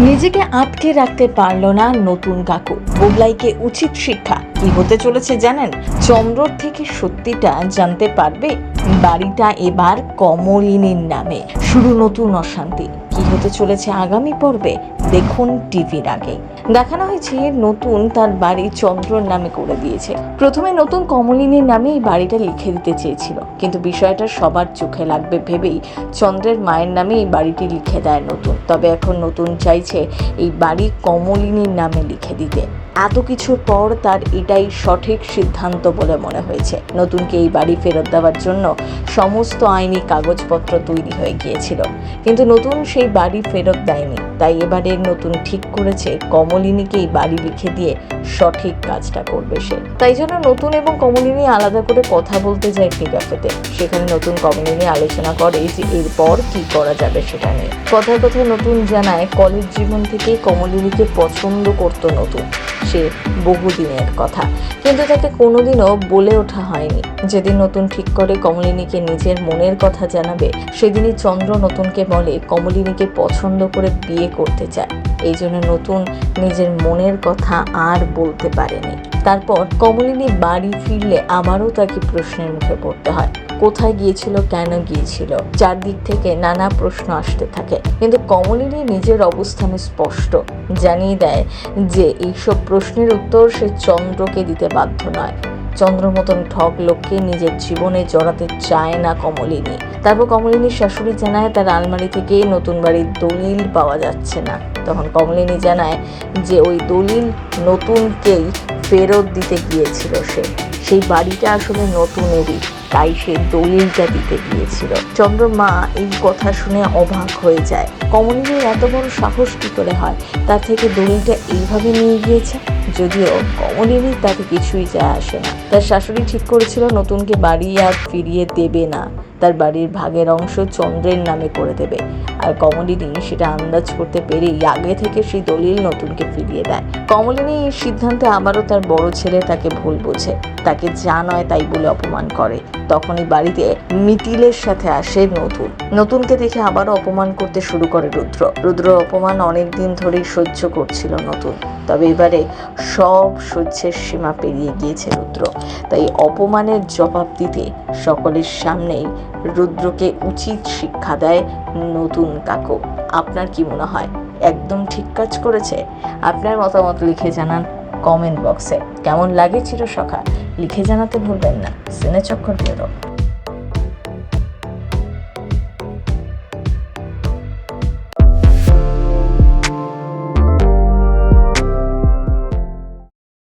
নিজেকে আটকে রাখতে পারল না নতুন কাকু। বুবলাইকে উচিত শিক্ষা। কি হতে চলেছে জানেন? চন্দ্রর থেকে সত্যিটা জানতে পারবে বাড়িটা এবার কমলিনীর নামে। শুরু নতুন অশান্তি। কি হতে চলেছে আগামী পর্বে? দেখুন টিভির আগে। দেখানো হয়েছে নতুন তার বাড়ি চন্দ্রর নামে করে দিয়েছে। প্রথমে নতুন কমলিনীর নামে এই বাড়িটা লিখে দিতে চেয়েছিল। কিন্তু বিষয়টা সবার চোখে লাগবে ভেবেই চন্দ্রের মায়ের নামে এই বাড়িটি লিখে দেয় নতুন। তবে এখন নতুন চাইছে এই বাড়ি কমলিনীর নামে লিখে দিতে। এত কিছুর পর তার এটাই সঠিক সিদ্ধান্ত বলে মনে হয়েছে। নতুনকে এই বাড়ি ফেরত দেওয়ার জন্য সমস্ত আইনি কাগজপত্র তৈরি হয়ে গিয়েছিল। কিন্তু নতুন সেই বাড়ি ফেরত দেয়নি। তাই এবারে নতুন ঠিক করেছে কমলিনীকে এই বাড়ি লিখে দিয়ে সঠিক কাজটা করবে সে। তাই জন্য নতুন এবং কমলিনী আলাদা করে কথা বলতে যায় একটি ক্যাফেতে। সেখানে নতুন কমলিনী আলোচনা করে যে এরপর কি করা যাবে সেটা নিয়ে। কথায় কথায় নতুন জানায় কলেজ জীবন থেকেই কমলিনীকে পছন্দ করতো নতুন। সে বহুদিনের কথা। কিন্তু তাকে কোনোদিনও বলে ওঠা হয়নি। যেদিন নতুন ঠিক করে কমলিনীকে নিজের মনের কথা জানাবে, সেদিনই চন্দ্র নতুনকে বলে কমলিনীকে পছন্দ করে বিয়ে করতে চায়। এই জন্য নতুন নিজের মনের কথা আর বলতে পারেনি। তারপর কমলিনী বাড়ি ফিরলে আবারও তাকে প্রশ্নের মুখে পড়তে হয়। কোথায় গিয়েছিল, কেন গিয়েছিল? চারদিক থেকে নানা প্রশ্ন আসতে থাকে। কিন্তু কমলিনী নিজের অবস্থানে স্পষ্ট। জানিয়ে দেয় যে এইসব প্রশ্নের উত্তর সে চন্দ্রকে দিতে বাধ্য নয়। চন্দ্র মতন ঠক লোককে নিজের জীবনে জড়াতে চায় না কমলিনী। তারপর কমলিনীর শাশুড়ি জানায়, তার আলমারি থেকে নতুন বাড়ির দলিল পাওয়া যাচ্ছে না। তখন কমলিনী জানায় যে, ওই দলিল নতুনকেই ফেরত দিতে গিয়েছিল সে। সেই বাড়িটা আসলে নতুনেরই। তাই সে দলিলটা দিতে গিয়েছিল। চন্দ্রমা এই কথা শুনে অবাক হয়ে যায়। কমলিনীর এত বড় সাহস কী করে হয়? তার থেকে দলিলটা এইভাবে নিয়ে গিয়েছে? যদিও কমলিনী তাতে কিছুই যায় আসে না। তার শাশুড়ি ঠিক করেছিল নতুনকে বাড়ি আর ফিরিয়ে দেবে না। তার বাড়ির ভাগের অংশ চন্দ্রের নামে করে দেবে। আর কমলিনী সেটা আন্দাজ করতে পেরেই আগে থেকে সেই দলিল নতুনকে ফিরিয়ে দেয়। কমলিনী এই সিদ্ধান্তে আবারও তার বড় ছেলে তাকে ভুল বোঝে। তাকে যা নয় তাই বলে অপমান করে। তখনই বাড়িতে মিটিলের সাথে আসে নতুন। নতুনকে দেখে আবারও অপমান করতে শুরু করে রুদ্র। রুদ্র অপমান অনেক দিন ধরেই সহ্য করছিল নতুন। তবে এবারে সব সহ্যের সীমা পেরিয়ে গিয়েছে রুদ্র। তাই অপমানের জবাব দিতে সকলের সামনেই রুদ্রকে উচিত শিক্ষা দেয় নতুন কাকু। আপনার কি মনে হয়? একদম ঠিক কাজ করেছে? আপনার মতামত লিখে জানান কমেন্ট বক্সে। কেমন লাগে চিরসখা? লিখে জানাতে ভুলবেন না। সিনেচক্কর চক্কর বেরো